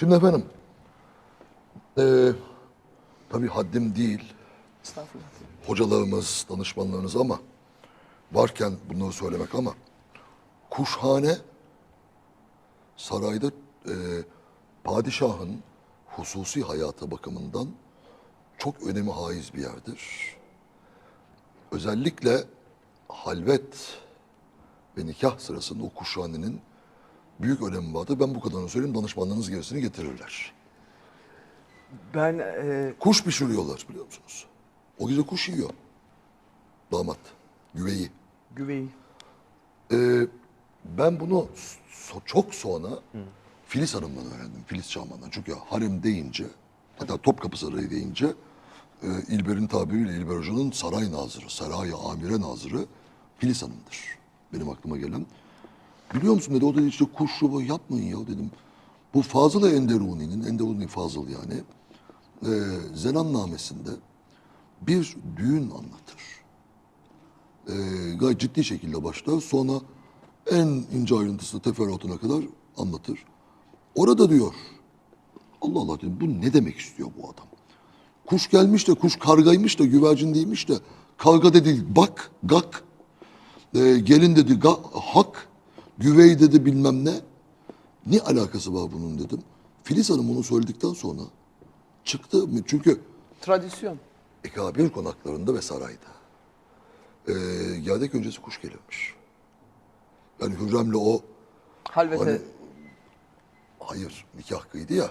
Şimdi efendim, eee tabii haddim değil, Estağfurullah. hocalarımız, danışmanlarınız ama varken bunları söylemek ama kuşhane sarayda eee, padişahın hususi hayatı bakımından çok önemi haiz bir yerdir. Özellikle halvet ve nikah sırasında o kuşhanenin büyük önemi vardır. Ben bu kadarını söyleyeyim, danışmanlarınız gerisini getirirler. Ben e, Kuş pişiriyorlar biliyor musunuz? O gece kuş yiyor. Damat. Güveyi. güveyi. Ee, ben bunu so- çok sonra Filiz Hanım'dan öğrendim. Filiz Çağman'dan. Çünkü harem deyince, hatta Topkapı Sarayı deyince e, İlber'in tabiriyle İlber Hoca'nın saray nazırı, saray amire nazırı Filiz Hanım'dır. Benim aklıma gelen. Biliyor musun dedi o dedi işte kuş yuva yapmayın ya dedim. Bu Fazıl-ı Enderuni'nin, Enderuni Fazıl yani, e, Zenannamesinde bir düğün anlatır. E, gayet ciddi şekilde başlar. Sonra en ince ayrıntısına, teferruatına kadar anlatır. Orada diyor, Allah Allah dedim, bu ne demek istiyor bu adam? Kuş gelmiş de, kuş kargaymış da, güvercin değilmiş de, karga dedi bak, gak, E, gelin dedi ga, hak, güvey dedi bilmem ne. Ne alakası var bunun dedim. Filiz Hanım onu söyledikten sonra çıktı. Çünkü Tradisyon. Ekabir konaklarında ve sarayda. Ee, gerdek öncesi kuş gelirmiş. Yani Hürrem'le o Halvete. Hani- hayır nikah kıydı ya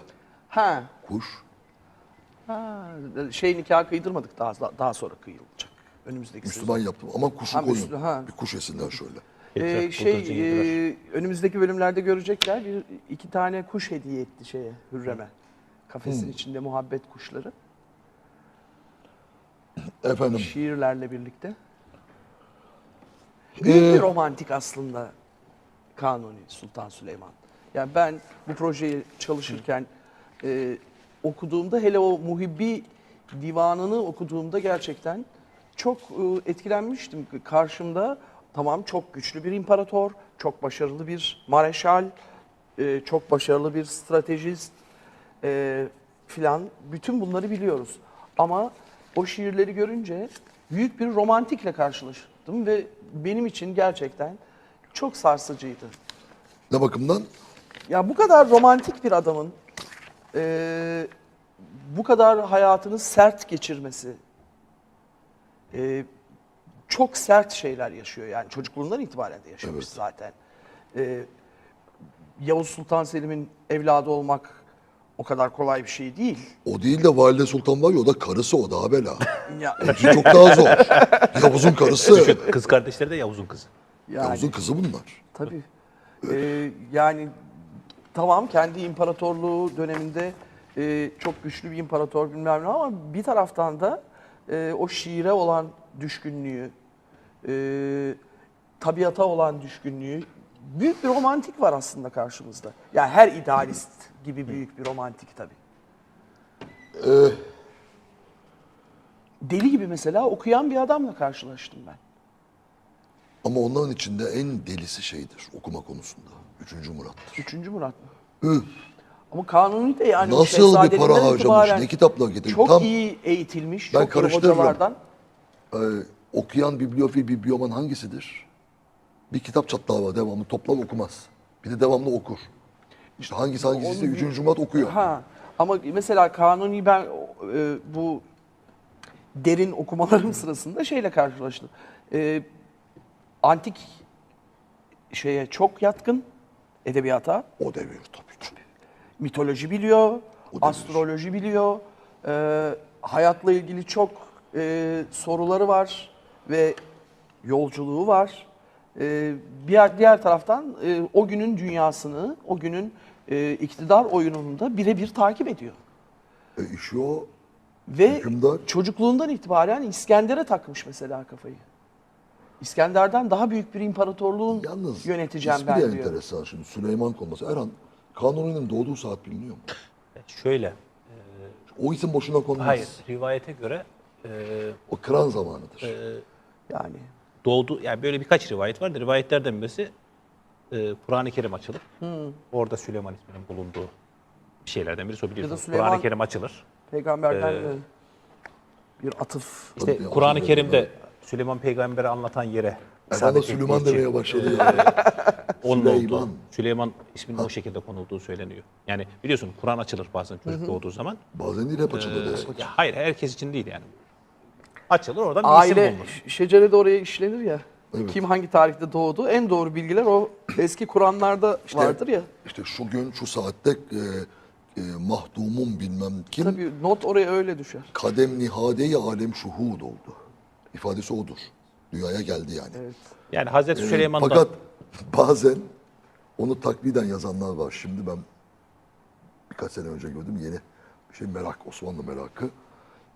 Ha. kuş. Ha. Şey nikah kıydırmadık daha daha sonra kıyılacak. Önümüzdeki Müslüman yaptım ama kuşu Ha, koyun. Müslü- ha. Bir kuş yesinler şöyle. Ee, şey e, önümüzdeki bölümlerde görecekler bir iki tane kuş hediye etti şeye Hürrem'e. Kafesin içinde muhabbet kuşları. Efendim Şiirlerle birlikte. Büyük bir romantik aslında Kanuni Sultan Süleyman. Yani ben bu projeyi çalışırken e, okuduğumda hele o Muhibbi divanını okuduğumda gerçekten çok e, etkilenmiştim. Karşımda tamam çok güçlü bir imparator, çok başarılı bir mareşal, e, çok başarılı bir stratejist e, filan bütün bunları biliyoruz. Ama o şiirleri görünce büyük bir romantikle karşılaştım ve benim için gerçekten çok sarsıcıydı. ne bakımdan? Ya bu kadar romantik bir adamın e, bu kadar hayatını sert geçirmesi, e, çok sert şeyler yaşıyor yani çocukluğundan itibaren de yaşamış Evet. zaten. E, Yavuz Sultan Selim'in evladı olmak o kadar kolay bir şey değil. O değil de Valide Sultan var ya o da karısı o daha bela. Ya, çok daha zor. Yavuz'un karısı. Kız kardeşleri de Yavuz'un kızı. yani. Yavuz'un kızı bunlar. Tabii. Ee, yani tamam kendi imparatorluğu döneminde e, çok güçlü bir imparator bilmem ne ama bir taraftan da e, o şiire olan düşkünlüğü, e, tabiata olan düşkünlüğü, büyük bir romantik var aslında karşımızda. Yani her idealist gibi büyük bir romantik tabii. Deli gibi mesela okuyan bir adamla karşılaştım ben. Ama onların içinde en delisi şeydir okuma konusunda. Üçüncü Murat'tır. Üçüncü Murat mı? Ama Kanuni de yani Nasıl bir para harcamış, ne kitaplar getirmiş. Çok Tam iyi eğitilmiş, Ben çok karıştırırım. Ee, okuyan bibliofil, biblioman hangisidir? Bir kitap çatlağı var devamlı toplar okumaz. Bir de devamlı okur. İşte hangisi hangisi ise Onu üçüncü Cumhuriyet okuyor. Ha. Ama mesela Kanuni ben e, bu derin okumalarım sırasında şeyle karşılaştım. E, antik şeye çok yatkın edebiyata. O devir tabii. Mitoloji biliyor, astroloji biliyor, e, hayatla ilgili çok e, soruları var ve yolculuğu var. E, diğer diğer taraftan e, o günün dünyasını, o günün e, iktidar oyununu da birebir takip ediyor. E işi o. Ve Hükümdar. çocukluğundan itibaren İskender'e takmış mesela kafayı. İskender'den daha büyük bir imparatorluğun Yalnız yöneteceğim ismi ben de diyor. enteresan şimdi Süleyman konması. Erhan Kanuni'nin doğduğu saat biliniyor mu? Şöyle, O isim boşuna konmaz. hayır rivayete göre e, O kıran zamanıdır. Yani doğdu, yani böyle birkaç rivayet vardı. Rivayetlerden birisi e, Kur'an-ı Kerim açılıp orada Süleyman isminin bulunduğu bir şeylerden birisi o biliyorsunuz. Kur'an-ı Kerim açılır. Peygamberden Ee, bir atıf. İşte Kur'an-ı açılır, Kerim'de. Süleyman peygamberi anlatan yere Bana Süleyman demeye başladı ya. onun Süleyman. olduğu, Süleyman isminin o şekilde konulduğu söyleniyor. Yani biliyorsun Kur'an açılır bazen çocuk doğduğu zaman. Bazen değil hep açılır. Ee, ya hayır herkes için değil yani. Açılır oradan bir isim Aile bulunur. şecere de oraya işlenir ya. Evet. Kim hangi tarihte doğdu? En doğru bilgiler o eski Kur'anlarda vardır ya. İşte şu gün şu saatte e, e, mahdumun bilmem kim Tabii not oraya öyle düşer. kadem nihade-i alem şuhud oldu. İfadesi odur. Dünyaya geldi yani. Evet. Yani Hazreti Süleyman da Fakat bazen onu takliden yazanlar var. Şimdi ben birkaç sene önce gördüm yeni bir şey merak, Osmanlı merakı.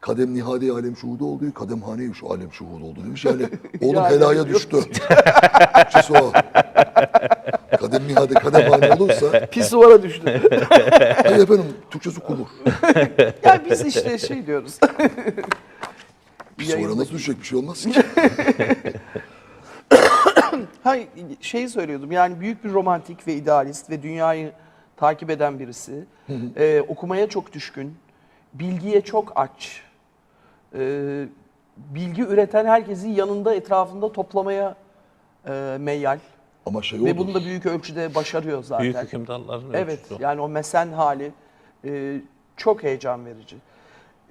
Kadem nihade alem şuhudu olduğu, kadem hane şu alem şuhudu oldu demiş. Yani oğlum helaya düştü. Türkçesi o. Kadem nihade, kadem hane olursa, Pisuvara düştü. hey efendim Türkçesi kulur. ya biz işte şey diyoruz. Bir sonra nasıl düşecek bir şey olmaz ki. Hayır, şeyi söylüyordum yani büyük bir romantik ve idealist ve dünyayı takip eden birisi. Ee, okumaya çok düşkün, bilgiye çok aç. Ee, bilgi üreten herkesi yanında etrafında toplamaya e, meyyal. Ama şey Ve bunu da büyük ölçüde başarıyor zaten. büyük hükümdarların Evet, ölçüsü yani o mesen hali e, çok heyecan verici.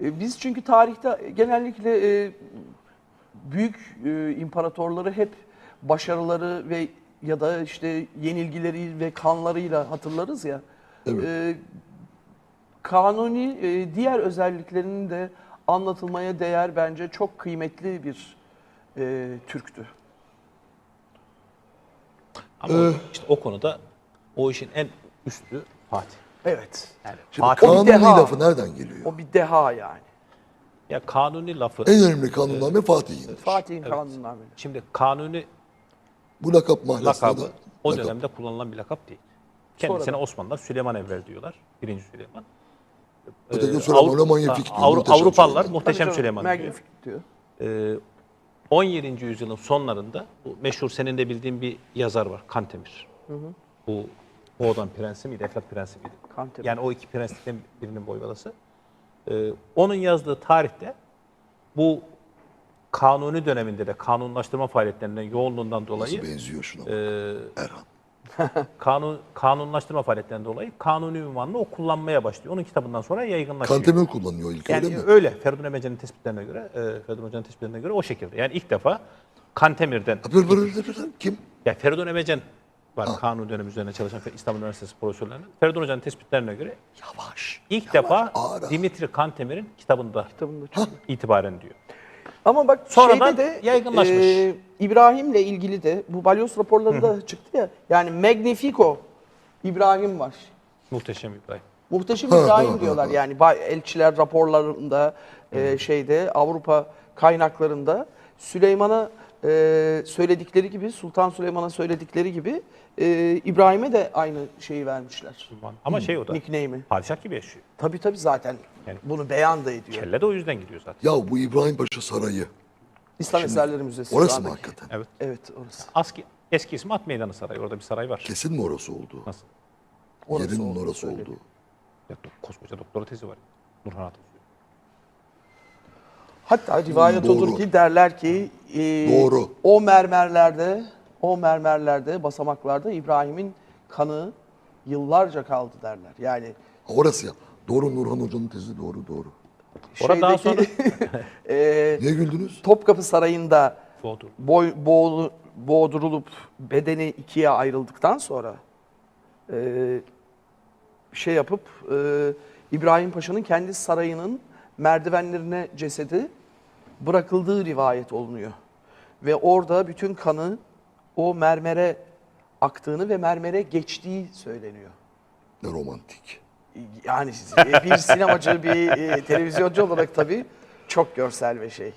E, biz çünkü tarihte genellikle e, büyük e, imparatorları hep başarıları ve ya da işte yenilgileri ve kanlarıyla hatırlarız ya. Evet. Kanuni diğer özelliklerinin de anlatılmaya değer bence çok kıymetli bir Türktü. Ama o- işte o konuda o işin en üstü Fatih. Evet. Yani Şimdi Fatih kanuni deha. lafı nereden geliyor? O bir deha yani. ya kanuni lafı En önemli kanunname Fatih'in. Fatih'in kanunnameleri. şimdi kanuni Bu lakap mahlasında lakabı da o lakap. dönemde kullanılan bir lakap değil. Kendisine Sonradan. Osmanlılar Süleyman Evvel diyorlar. Birinci Süleyman. Öteki Ee, Süleyman Avru- manyefik diyor. Avru- muhteşem Avrupalılar Süleyman. muhteşem Tabii Süleyman diyor. Magnific diyor. Ee, 17. yüzyılın sonlarında bu meşhur senin de bildiğin bir yazar var Kantemir. Bu Boğdan Prensi miydi, Eflat Prensi miydi? Kantemir. Yani o iki prenslikten birinin boyvalası. Ee, onun yazdığı tarihte bu kanuni döneminde de kanunlaştırma faaliyetlerinden yoğunluğundan dolayı Nasıl benziyor şuna bak. e, Erhan. kanun kanunlaştırma faaliyetlerinden dolayı kanuni ünvanını o kullanmaya başlıyor. Onun kitabından sonra yaygınlaşıyor. Kantemir kullanıyor ilk Yani öyle mi? öyle. Feridun Emece'nin tespitlerine göre, e, Feridun Hoca'nın tespitlerine göre o şekilde. Yani ilk defa Kantemir'den, Kim? ya Feridun Emecen var kanun dönemi üzerine çalışan İstanbul Üniversitesi profesörlerinin. Feridun Hoca'nın tespitlerine göre Yavaş. ilk defa ağır. Dimitri Kantemir'in kitabında Kitabında itibaren diyor. Ama bak Sonradan şeyde de yaygınlaşmış. e, İbrahim'le ilgili de bu balyoz raporlarında çıktı ya. Yani Magnifico İbrahim var. Muhteşem İbrahim. Muhteşem İbrahim diyorlar yani elçiler raporlarında e, şeyde Avrupa kaynaklarında Süleyman'a e, söyledikleri gibi Sultan Süleyman'a söyledikleri gibi e, İbrahim'e de aynı şeyi vermişler. Ama şey o da Nickname'i. padişah gibi yaşıyor. Tabii tabii zaten Yani- bunu beyan da ediyor. Kelle de o yüzden gidiyor zaten. Ya bu İbrahim Paşa Sarayı. İslam Eserleri Müzesi. Orası mı hakikaten? Evet. Evet orası. Aski, eski ismi At Meydanı Sarayı. Orada bir saray var. Kesin mi orası oldu? Nasıl? Orası Yerinin olduğu orası söyleniyor. oldu. Ya, do- koskoca doktora tezi var. Nurhan Atatürk. Hatta rivayet Doğru. olur ki derler ki e, Doğru. o mermerlerde o mermerlerde basamaklarda İbrahim'in kanı yıllarca kaldı derler. Yani orası ya. Doğru Nurhan Hoca'nın tezi doğru doğru. Orada daha sonra e, Niye güldünüz? Topkapı Sarayı'nda Boğdur. boy, boğulu, boğdurulup bedeni ikiye ayrıldıktan sonra e, şey yapıp e, İbrahim Paşa'nın kendi sarayının merdivenlerine cesedi bırakıldığı rivayet olunuyor. Ve orada bütün kanı o mermere aktığını ve mermere geçtiği söyleniyor. Ne romantik. Yani bir sinemacı, bir e, televizyoncu olarak tabii çok görsel ve şey.